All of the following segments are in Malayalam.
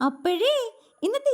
അപ്പോഴേ ഇന്നത്തെ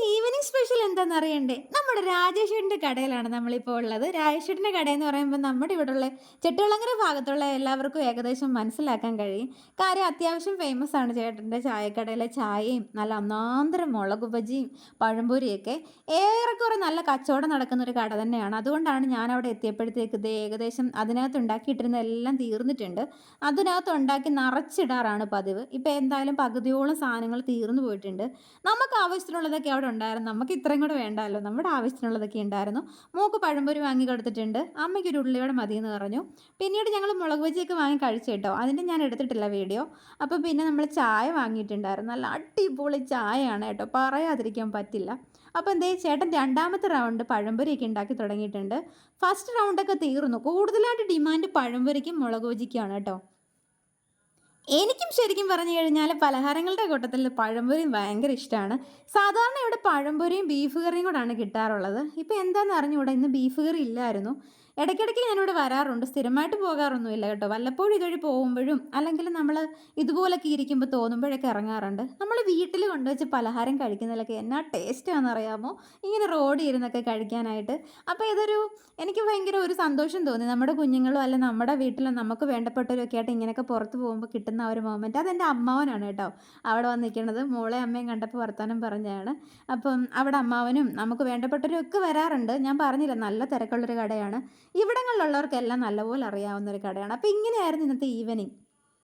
എന്താണെന്ന് അറിയണ്ടേ നമ്മുടെ രാജേഷേട്ടന്റെ കടയിലാണ് നമ്മളിപ്പോൾ ഉള്ളത്. രാജേഷേട്ടന്റെ കടയെന്ന് പറയുമ്പോൾ നമ്മുടെ ഇവിടെയുള്ള ചെട്ടുകുളങ്ങര ഭാഗത്തുള്ള എല്ലാവർക്കും ഏകദേശം മനസ്സിലാക്കാൻ കഴിയും. കാര്യം അത്യാവശ്യം ഫേമസ് ആണ് ചേട്ടന്റെ ചായക്കടയിലെ ചായയും നല്ല ഒന്നാന്തരം മുളക് ബജിയും പഴംപൊരിയൊക്കെ. ഏറെക്കുറെ നല്ല കച്ചവടം നടക്കുന്ന ഒരു കട തന്നെയാണ്. അതുകൊണ്ടാണ് ഞാൻ അവിടെ എത്തിയപ്പോഴത്തേക്ക് ഇത് ഏകദേശം അതിനകത്ത് ഉണ്ടാക്കിയിട്ടിരുന്ന എല്ലാം തീർന്നിട്ടുണ്ട്. അതിനകത്ത് ഉണ്ടാക്കി നിറച്ചിടാറാണ് പതിവ്. ഇപ്പം എന്തായാലും പകുതിയോളം സാധനങ്ങൾ തീർന്നു പോയിട്ടുണ്ട്. നമുക്ക് ആവശ്യത്തിനുള്ളതൊക്കെ അവിടെ ഉണ്ടായിരുന്നു. നമുക്ക് ഇത്രയും കൂടെ വേണ്ടല്ലോ. നമ്മുടെ ആവശ്യത്തിനുള്ളതൊക്കെ ഉണ്ടായിരുന്നു. മൂക്ക് പഴംപൊരി വാങ്ങി കൊടുത്തിട്ടുണ്ട്. അമ്മയ്ക്ക് ഒരു ഉള്ളിയോടെ മതി എന്ന് പറഞ്ഞു. പിന്നീട് ഞങ്ങൾ മുളക് ബജിയൊക്കെ വാങ്ങി കഴിച്ചു കേട്ടോ. അതിന്റെ ഞാൻ എടുത്തിട്ടില്ല വീഡിയോ. അപ്പോൾ പിന്നെ നമ്മൾ ചായ വാങ്ങിയിട്ടുണ്ടായിരുന്നു. നല്ല അടിപൊളി ചായയാണ് കേട്ടോ. പറയാതിരിക്കാൻ പറ്റില്ല. അപ്പോൾ എന്തേ ചേട്ടൻ രണ്ടാമത്തെ റൗണ്ട് പഴംപൊരിയൊക്കെ ഉണ്ടാക്കി തുടങ്ങിയിട്ടുണ്ട്. ഫസ്റ്റ് റൗണ്ടൊക്കെ തീർന്നു. കൂടുതലായിട്ട് ഡിമാൻഡ് പഴംപൊരിക്കും മുളക് ബജിക്കുമാണ് കേട്ടോ. എനിക്കും ശരിക്കും പറഞ്ഞു കഴിഞ്ഞാൽ പലഹാരങ്ങളുടെ കൂട്ടത്തിൽ പഴംപൊരിയും ഭയങ്കര ഇഷ്ടമാണ് സാധാരണ ഇവിടെ പഴംപൊരിയും ബീഫ് കറിയും കൂടാണ് കിട്ടാറുള്ളത്. ഇപ്പോൾ എന്താണെന്ന് അറിഞ്ഞുകൂടാ? ഇന്ന് ബീഫ് കറി ഇല്ലായിരുന്നു. ഇടയ്ക്കിടയ്ക്ക് ഞാനിവിടെ വരാറുണ്ട്. സ്ഥിരമായിട്ട് പോകാറൊന്നുമില്ല കേട്ടോ. വല്ലപ്പോഴും ഇതുവഴി പോകുമ്പോഴും അല്ലെങ്കിൽ നമ്മൾ ഇതുപോലൊക്കെ ഇരിക്കുമ്പോൾ തോന്നുമ്പോഴൊക്കെ ഇറങ്ങാറുണ്ട്. നമ്മൾ വീട്ടിൽ കൊണ്ടുവച്ച് പലഹാരം കഴിക്കുന്നതിലൊക്കെ എന്നാ ടേസ്റ്റാണെന്ന് അറിയാമോ ഇങ്ങനെ റോഡിൽ ഇരുന്നൊക്കെ കഴിക്കാനായിട്ട്. അപ്പോൾ ഇതൊരു എനിക്ക് ഭയങ്കര ഒരു സന്തോഷം തോന്നി. നമ്മുടെ കുഞ്ഞുങ്ങളും അല്ല നമ്മുടെ വീട്ടിലും നമുക്ക് വേണ്ടപ്പെട്ടവരൊക്കെ ആയിട്ട് ഇങ്ങനെയൊക്കെ പുറത്ത് പോകുമ്പോൾ കിട്ടുന്ന ഒരു മൊമെന്റ് അതെന്റെ അമ്മാവനാണ് കേട്ടോ. അവിടെ വന്ന് നിൽക്കുന്നത് മോളെ അമ്മയും കണ്ടപ്പോൾ വർത്തമാനം പറഞ്ഞതാണ്. അപ്പം അവിടെ അമ്മാവനും നമുക്ക് വേണ്ടപ്പെട്ടവരും ഒക്കെ വരാറുണ്ട്. ഞാൻ പറഞ്ഞില്ല. നല്ല തിരക്കുള്ളൊരു കടയാണ്. ഇവിടങ്ങളിലുള്ളവർക്കെല്ലാം നല്ലപോലെ അറിയാവുന്ന ഒരു കടയാണ്. അപ്പോൾ ഇങ്ങനെയായിരുന്നു ഇന്നത്തെ ഈവനിങ്